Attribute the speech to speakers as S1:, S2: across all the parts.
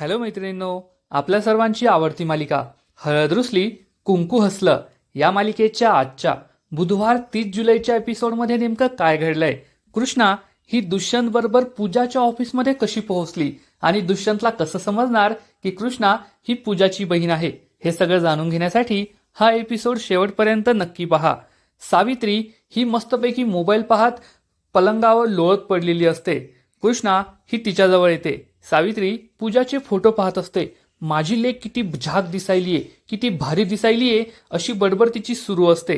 S1: Hello मैत्रिणींनो आपल्या सर्वांची आवडती मालिका हळद रुसली कुंकू हसलं या मालिकेच्या आजच्या बुधवार तीस जुलैच्या एपिसोडमध्ये नेमकं काय घडलंय? कृष्णा ही दुष्यंत बरोबर पूजाच्या ऑफिसमध्ये कशी पोहोचली आणि दुष्यंतला कसं समजणार की कृष्णा ही पूजाची बहीण आहे? हे सगळं जाणून घेण्यासाठी हा एपिसोड शेवटपर्यंत नक्की पहा. सावित्री ही मस्तपैकी मोबाईल पाहत पलंगावर लोळत पडलेली असते. कृष्णा ही तिच्याजवळ येते. सावित्री पूजाचे फोटो पाहत असते. माझी लेख किती झाक दिसायलीये किती भारी दिसायलीये अशी बडबड तिची सुरू असते.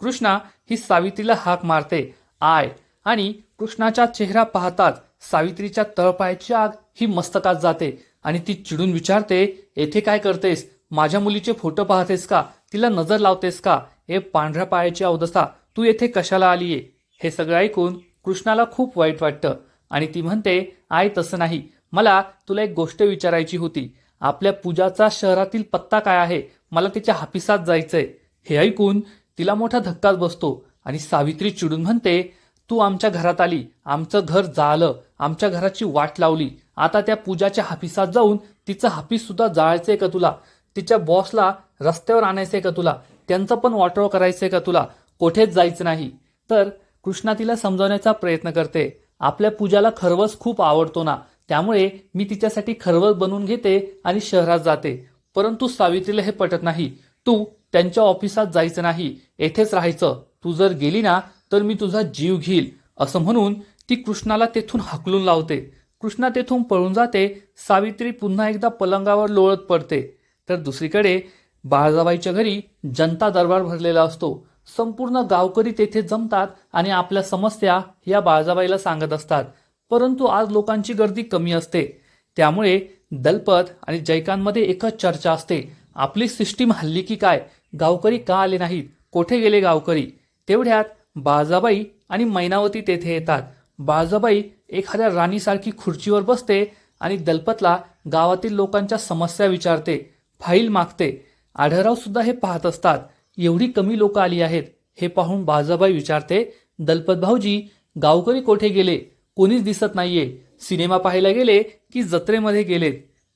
S1: कृष्णा ही सावित्रीला हाक मारते. आय. आणि कृष्णाचा चेहरा पाहताच सावित्रीच्या तळपायाची आग ही मस्तकात जाते आणि ती चिडून विचारते येथे काय करतेस? माझ्या मुलीचे फोटो पाहतेस का? तिला नजर लावतेस का? हे पांढऱ्या पायाची अवदसा तू येथे कशाला आलीये? हे सगळं ऐकून कृष्णाला खूप वाईट वाटतं आणि ती म्हणते आय तसं नाही. मला तुला एक गोष्ट विचारायची होती. आपल्या पूजाचा शहरातील पत्ता काय आहे? मला तिच्या हापिसात जायचंय. हे ऐकून तिला मोठा धक्काच बसतो आणि सावित्री चिडून म्हणते तू आमच्या घरात आली. आमचं घर जाळलं. आमच्या घराची वाट लावली. आता त्या पूजाच्या हापिसात जाऊन तिचं हापीस सुद्धा जाळायचंय का तुला? तिच्या बॉसला रस्त्यावर आणायचंय का तुला? त्यांचं पण वॉटर करायचंय का तुला? कोठेच जायचं नाही. तर कृष्णा तिला समजावण्याचा प्रयत्न करते. आपल्या पूजाला खरवस खूप आवडतो ना. त्यामुळे मी तिच्यासाठी खरवत बनवून घेते आणि शहरात जाते. परंतु सावित्रीला हे पटत नाही. तू त्यांच्या ऑफिसात जायचं नाही. येथेच राहायचं. तू जर गेली ना तर मी तुझा जीव घेईल. असं म्हणून ती कृष्णाला तेथून हाकलून लावते. कृष्णा तेथून पळून जाते. सावित्री पुन्हा एकदा पलंगावर लोळत पडते. तर दुसरीकडे बाळजाबाईच्या घरी जनता दरबार भरलेला असतो. संपूर्ण गावकरी तेथे जमतात आणि आपल्या समस्या या बाळजाबाईला सांगत असतात. परंतु आज लोकांची गर्दी कमी असते. त्यामुळे दलपत आणि जैकांमध्ये एकच चर्चा असते. आपली सिस्टीम हल्ली की काय? गावकरी का आले नाहीत? कोठे गेले गावकरी? तेवढ्यात बाळजाबाई आणि मैनावती तेथे येतात. बाळजाबाई एखाद्या राणीसारखी खुर्चीवर बसते आणि दलपतला गावातील लोकांच्या समस्या विचारते फाईल मागते. आढरावसुद्धा हे पाहत असतात. एवढी कमी लोक आली आहेत हे पाहून बाळजाबाई विचारते दलपत भाऊजी गावकरी कोठे गेले? कोणीच दिसत नाहीये. सिनेमा पाहायला गेले की जत्रेमध्ये गेलेत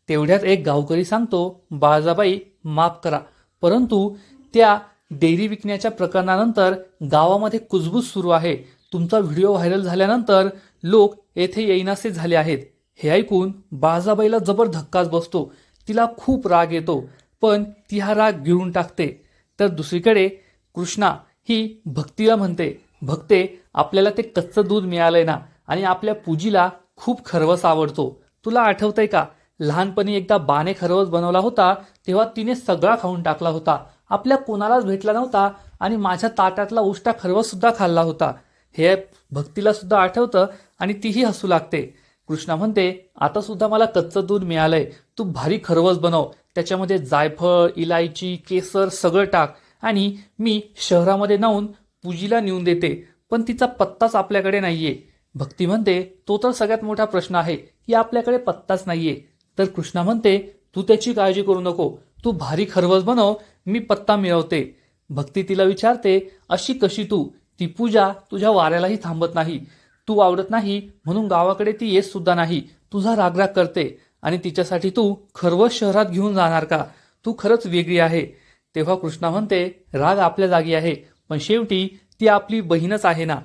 S1: तेवढ्यात एक गावकरी सांगतो बाळजाबाई माफ करा. परंतु त्या डेअरी विकण्याच्या प्रकरणानंतर गावामध्ये कुजबूज सुरू आहे. तुमचा व्हिडिओ व्हायरल झाल्यानंतर लोक येथे येईनासे झाले आहेत. हे ऐकून बाळजाबाईला जबर धक्काच बसतो. तिला खूप राग येतो पण ती हा राग गिळून टाकते. तर दुसरीकडे कृष्णा ही भक्तीला म्हणते भक्ते आपल्याला ते कच्चं दूध मिळालंय ना. आणि आपल्या पूजीला खूप खरवस आवडतो. तुला आठवतंय का? लहानपणी एकदा बाने खरवस बनवला होता तेव्हा तिने सगळा खाऊन टाकला होता. आपल्या कोणालाच भेटला नव्हता आणि माझ्या ताटातला उष्टा खरवस सुद्धा खाल्ला होता. हे भक्तीला सुद्धा आठवतं आणि तीही हसू लागते. कृष्णा म्हणते आता सुद्धा मला कच्चं दूध मिळालंय. तू भारी खरवस बनव. त्याच्यामध्ये जायफळ इलायची केसर सगळं टाक आणि मी शहरामध्ये नेऊन पूजीला नेऊन देते. पण तिचा पत्ताच आपल्याकडे नाहीये. भक्ती म्हणते तो तर सगळ्यात मोठा प्रश्न आहे की आपल्याकडे पत्ताच नाहीये. तर कृष्णा म्हणते तू त्याची काळजी करू नको तू भारी खरवस बनव मी पत्ता मिळवते. भक्ती तिला विचारते अशी कशी तू? ती पूजा तुझ्या वाऱ्यालाही थांबत नाही तू आवडत नाही म्हणून गावाकडे ती येत सुद्धा नाही तुझा रागराग करते आणि तिच्यासाठी तू खरवस शहरात घेऊन जाणार का? तू खरंच वेगळी आहे. तेव्हा कृष्णा म्हणते राग आपल्या जागी आहे पण शेवटी ती आपली बहीणच आहे ना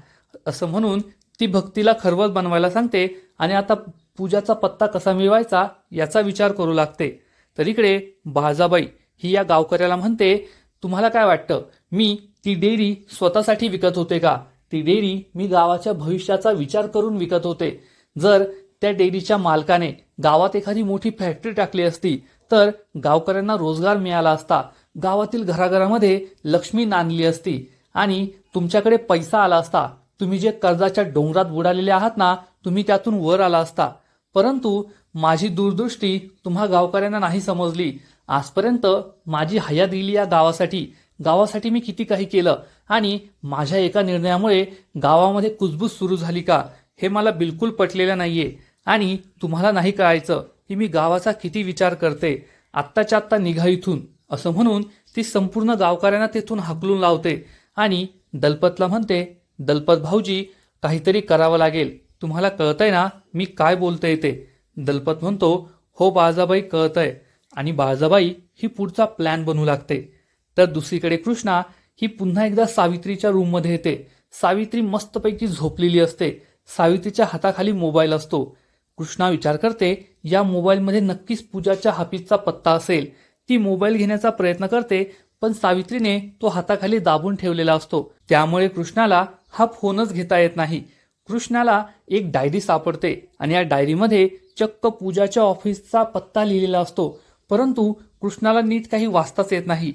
S1: असं म्हणून ती भक्तीला खरवत बनवायला सांगते आणि आता पूजाचा पत्ता कसा मिळवायचा याचा विचार करू लागते. तर इकडे बाजाबाई ही या गावकऱ्याला म्हणते तुम्हाला काय वाटतं? मी ती डेअरी स्वतःसाठी विकत होते का? ती डेअरी मी गावाच्या भविष्याचा विचार करून विकत होते. जर त्या डेअरीच्या मालकाने गावात एखादी मोठी फॅक्टरी टाकली असती तर गावकऱ्यांना रोजगार मिळाला असता. गावातील घराघरामध्ये लक्ष्मी नांदली असती आणि तुमच्याकडे पैसा आला असता. तुम्ही जे कर्जाच्या डोंगरात बुडालेले आहात ना तुम्ही त्यातून वर आला असता. परंतु माझी दूरदृष्टी तुम्हा गावकऱ्यांना नाही समजली. आजपर्यंत माझी हया दिली या गावासाठी. गावासाठी मी किती काही केलं आणि माझ्या एका निर्णयामुळे गावामध्ये कुजबूज सुरू झाली का हे मला बिलकुल पटलेलं नाहीये. आणि तुम्हाला नाही कळायचं की मी गावाचा किती विचार करते. आत्ताच्या आत्ता निघा इथून. असं म्हणून ती संपूर्ण गावकऱ्यांना तेथून हाकलून लावते. आणि दलपतला म्हणते दलपत भाऊजी काहीतरी करावं लागेल. तुम्हाला कळतंय ना मी काय बोलतोय ते? दलपत म्हणतो हो बाळजाबाई कळतंय. आणि बाळजाबाई ही पुढचा प्लॅन बनू लागते. तर दुसरीकडे कृष्णा ही पुन्हा एकदा सावित्रीच्या रूममध्ये येते. सावित्री मस्तपैकी झोपलेली असते. सावित्रीच्या हाताखाली मोबाईल असतो. कृष्णा विचार करते या मोबाईलमध्ये नक्कीच पूजाच्या हाफीजचा पत्ता असेल. ती मोबाईल घेण्याचा प्रयत्न करते पण सावित्रीने तो हाताखाली दाबून ठेवलेला असतो. त्यामुळे कृष्णाला हा फोनच घेता येत नाही. कृष्णाला एक डायरी सापडते आणि या डायरीमध्ये चक्क पूजाच्या ऑफिसचा पत्ता लिहिलेला असतो. परंतु कृष्णाला नीट काही वाचताच येत नाही.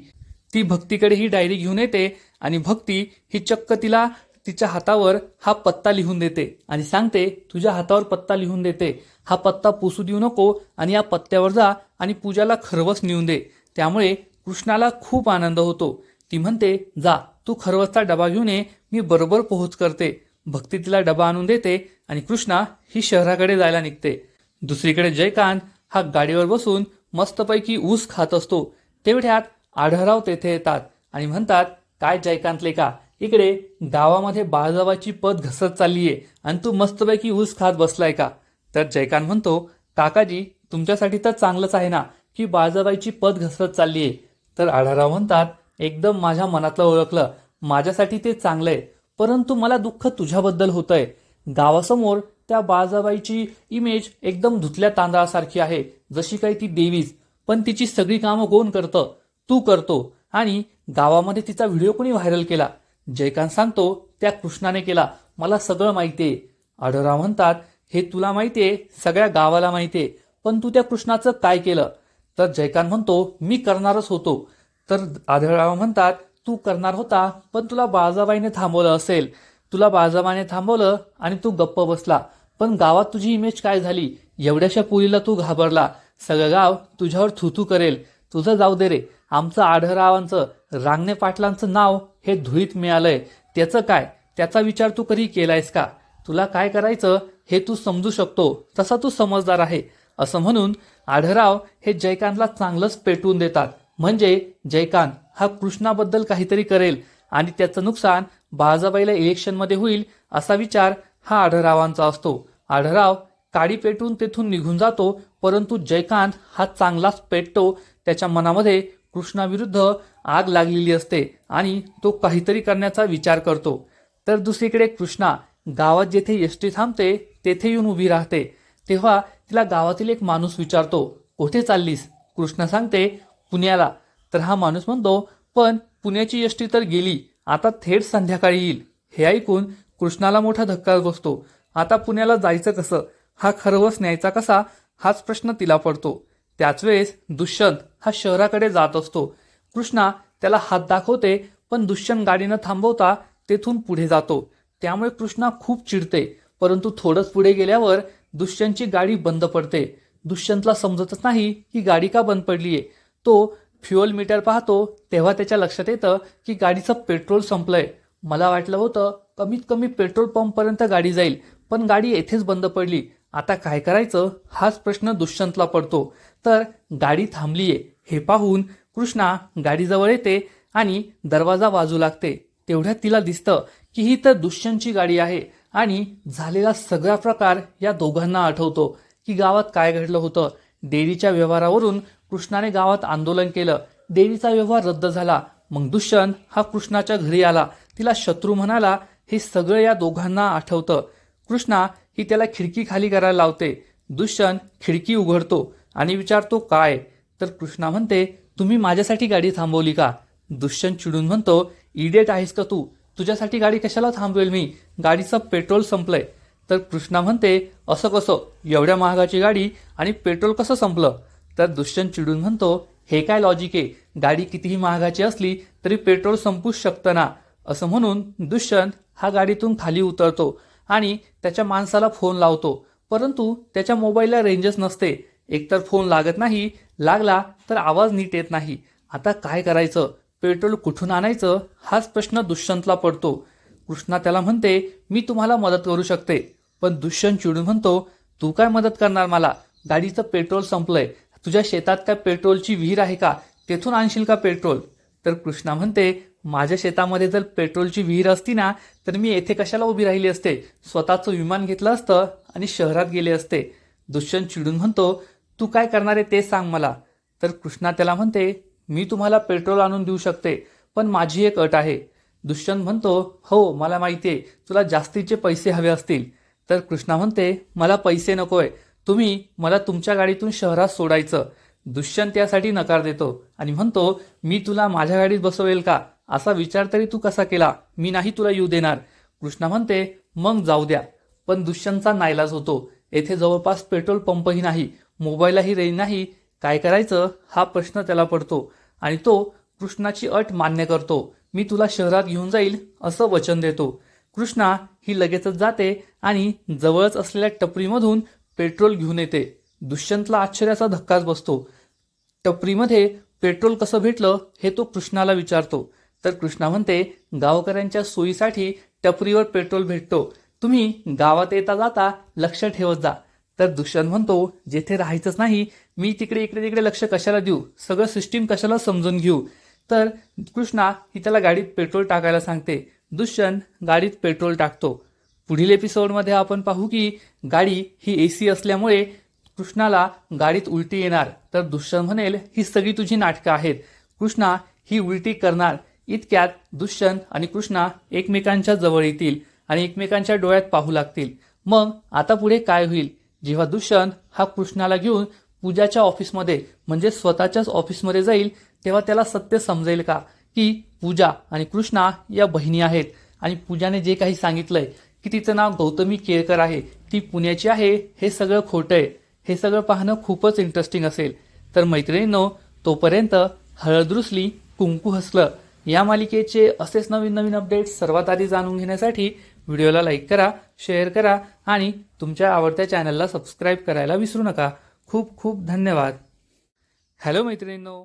S1: ती भक्तीकडे ही डायरी घेऊन येते आणि भक्ती ही चक्क तिला तिच्या हातावर हा पत्ता लिहून देते आणि सांगते तुझ्या हातावर पत्ता लिहून देते. हा पत्ता पुसू देऊ नको आणि या पत्त्यावर जा आणि पूजाला खरवस नेऊन दे. त्यामुळे कृष्णाला खूप आनंद होतो. ती म्हणते जा तू खरवसचा डबा घेऊन ये मी बरोबर पोहोच करते. भक्ती तिला डबा आणून देते आणि कृष्णा ही शहराकडे जायला निघते. दुसरीकडे जयकांत हा गाडीवर बसून मस्तपैकी ऊस खात असतो. तेवढ्यात आढळराव तेथे येतात आणि म्हणतात काय जयकांतले का इकडे गावामध्ये बाळजाबाची पद घसरत चाललीये आणि तू मस्तपैकी ऊस खात बसलाय का? तर जयकांत म्हणतो काकाजी तुमच्यासाठी तर चांगलंच आहे ना की बाळजाबाईची पद घसरत चाललीये. तर आढळराव म्हणतात एकदम माझ्या मनातलं ओळखलं. माझ्यासाठी ते चांगलं आहे परंतु मला दुःख तुझ्याबद्दल होतंय. गावासमोर त्या बाळजाबाईची इमेज एकदम धुतल्या तांदळासारखी आहे जशी काही ती देवीच. पण तिची सगळी कामं कोण करतं? तू करतो. आणि गावामध्ये तिचा व्हिडिओ कोणी व्हायरल केला? जयकांत सांगतो त्या कृष्णाने केला. मला सगळं माहितीये. आढळराव म्हणतात हे तुला माहितीये सगळ्या गावाला माहितीये. पण तू त्या कृष्णाचं काय केलं? तर जयकांत म्हणतो मी करणारच होतो. तर आढळराव म्हणतात तू करणार होता पण तुला बाळजाबाईने थांबवलं असेल. तुला बाळजाबाईने थांबवलं आणि तू गप्प बसला. पण गावात तुझी इमेज काय झाली? एवढ्याशा पुरीला तू घाबरला. सगळं गाव तुझ्यावर थुथू करेल. तुझं जाऊ दे रे. आमचं आढळरावांचं रांगणे पाटलांचं नाव हे धुळीत मिळालंय. त्याचं काय? त्याचा विचार तू कधी केलायस का? तुला काय करायचं हे तू समजू शकतो. तसा तू समजदार आहे. असं म्हणून आढराव हे जयकांतला चांगलंच पेटवून देतात. म्हणजे जयकांत हा कृष्णाबद्दल काहीतरी करेल आणि त्याचं नुकसान बाळाजाबाईला इलेक्शनमध्ये होईल असा विचार हा आढळरावांचा असतो. आढळराव काडी पेटून तेथून निघून जातो परंतु जयकांत हा चांगलाच पेटतो. त्याच्या मनामध्ये कृष्णाविरुद्ध आग लागलेली असते आणि तो काहीतरी करण्याचा विचार करतो. तर दुसरीकडे कृष्णा गावात जेथे एस टी थांबते तेथे येऊन उभी राहते. तेव्हा तिला गावातील एक माणूस विचारतो कुठे चाललीस? कृष्णा सांगते पुण्याला. तर हा माणूस म्हणतो पण पुण्याची यष्टी तर गेली आता थेट संध्याकाळी येईल. हे ऐकून कृष्णाला मोठा धक्का बसतो. आता पुण्याला जायचं कसं? हा खरवस न्यायचा कसा? हाच प्रश्न तिला पडतो. त्याच वेळेस दुष्यंत हा शहराकडे जात असतो. कृष्णा त्याला हात दाखवते पण दुष्यंत गाडीनं थांबवता तेथून पुढे जातो. त्यामुळे कृष्णा खूप चिडते परंतु थोडंच पुढे गेल्यावर दुष्यंतची गाडी बंद पडते. दुष्यंतला समजतच नाही की गाडी का बंद पडलीये. तो फ्युअल मीटर पाहतो तेव्हा त्याच्या लक्षात येतं की गाडीचं पेट्रोल संपलंय. मला वाटलं होतं कमीत कमी पेट्रोल पंपपर्यंत गाडी जाईल पण गाडी येथेच बंद पडली. आता काय करायचं? हाच प्रश्न दुष्यंतला पडतो. तर गाडी थांबलीये हे पाहून कृष्णा गाडीजवळ येते आणि दरवाजा वाजू लागते. तेवढ्यात तिला दिसतं की ही तर दुष्यंतची गाडी आहे आणि झालेला सगळा प्रकार या दोघांना आठवतो की गावात काय घडलं होतं. डेअरीच्या व्यवहारावरून कृष्णाने गावात आंदोलन केलं. देवीचा व्यवहार रद्द झाला. मग दुष्यंत हा कृष्णाच्या घरी आला. तिला शत्रू म्हणाला हे सगळं या दोघांना आठवतं. कृष्णा ही त्याला खिडकी खाली करायला लावते. दुष्यंत खिडकी उघडतो आणि विचारतो काय? तर कृष्णा म्हणते तुम्ही माझ्यासाठी गाडी थांबवली का? दुष्यंत चिडून म्हणतो इडियट आहेस का तू? तुझ्यासाठी गाडी कशाला थांबवेल मी? गाडीचं पेट्रोल संपलंय. तर कृष्णा म्हणते असं कसं? एवढ्या महागाची गाडी आणि पेट्रोल कसं संपलं? तर दुष्यंत चिडून म्हणतो हे काय लॉजिक आहे? गाडी कितीही महागाची असली तरी पेट्रोल संपूच शकतं ना? असं म्हणून दुष्यंत हा गाडीतून खाली उतरतो आणि त्याच्या माणसाला फोन लावतो. परंतु त्याच्या मोबाईलला रेंजच नसते. एकतर फोन लागत नाही लागला तर आवाज नीट येत नाही. आता काय करायचं? पेट्रोल कुठून आणायचं? हाच प्रश्न दुष्यंतला पडतो. कृष्णा त्याला म्हणते मी तुम्हाला मदत करू शकते. पण दुष्यंत चिडून म्हणतो तू काय मदत करणार मला? गाडीचं पेट्रोल संपलंय. तुझ्या शेतात काय पेट्रोलची विहीर आहे का? तेथून आणशील का पेट्रोल? तर कृष्णा म्हणते माझ्या शेतामध्ये जर पेट्रोलची विहीर असती ना तर मी येथे कशाला उभी राहिली असते? स्वतःचं विमान घेतलं असतं आणि शहरात गेले असते. दुष्यंत चिडून म्हणतो तू काय करणार आहे ते सांग मला. तर कृष्णा त्याला म्हणते मी तुम्हाला पेट्रोल आणून देऊ शकते पण माझी एक अट आहे. दुष्यंत म्हणतो हो मला माहिती आहे तुला जास्तीचे पैसे हवे असतील. तर कृष्णा म्हणते मला पैसे नकोय तुम्ही मला तुमच्या गाडीतून शहरात सोडायचं. दुष्यंत यासाठी नकार देतो. आणि म्हणतो मी तुला माझ्या गाडीत बसवेल का? असा विचार तरी तू कसा केला? मी नाही तुला येऊ देणार. कृष्णा म्हणते मग जाऊ द्या. पण दुष्यंतचा नाईलाज होतो. येथे जवळपास पेट्रोल पंपही नाही. मोबाईलही रेंज नाही. काय करायचं? हा प्रश्न त्याला पडतो. आणि तो कृष्णाची अट मान्य करतो. मी तुला शहरात घेऊन जाईल असं वचन देतो. कृष्णा ही लगेचच जाते आणि जवळच असलेल्या टपरीमधून पेट्रोल घेऊन येते. दुष्यंतला आश्चर्याचा धक्काच बसतो. टपरीमध्ये पेट्रोल कसं भेटलं हे तो कृष्णाला विचारतो. तर कृष्णा म्हणते गावकऱ्यांच्या सोयीसाठी टपरीवर पेट्रोल भेटतो. तुम्ही गावात येता जाता लक्ष ठेवत जा. तर दुष्यंत म्हणतो जेथे राहायचंच नाही मी तिकडे इकडे तिकडे लक्ष कशाला देऊ? सगळं सिस्टीम कशाला समजून घेऊ? तर कृष्णा ही त्याला गाडीत पेट्रोल टाकायला सांगते. दुष्यंत गाडीत पेट्रोल टाकतो. पुढील एपिसोडमध्ये आपण पाहू की गाडी ही ए सी असल्यामुळे कृष्णाला गाडीत उलटी येणार. तर दुष्यंत म्हणेल ही सगळी तुझी नाटकं आहेत. कृष्णा ही उलटी करणार. इतक्यात दुष्यंत आणि कृष्णा एकमेकांच्या जवळ येतील आणि एकमेकांच्या डोळ्यात पाहू लागतील. मग आता पुढे काय होईल? जेव्हा दुष्यंत हा कृष्णाला घेऊन पूजाच्या ऑफिसमध्ये म्हणजे स्वतःच्याच ऑफिसमध्ये जाईल तेव्हा त्याला सत्य समजेल का? की पूजा आणि कृष्णा या बहिणी आहेत. आणि पूजाने जे काही सांगितलंय की तिचं नाव गौतमी केळकर आहे. ती पुण्याची आहे. हे सगळं खोटं आहे. हे सगळं पाहणं खूपच इंटरेस्टिंग असेल. तर मैत्रिणींनो तोपर्यंत हळद रुसली कुंकू हसलं. या मालिकेचे असेच नवीन नवीन अपडेट्स सर्वात आधी जाणून घेण्यासाठी व्हिडिओला लाईक करा शेअर करा आणि तुमच्या आवडत्या चॅनलला सबस्क्राईब करायला विसरू नका. खूप खूप धन्यवाद. हॅलो मैत्रिणींनो.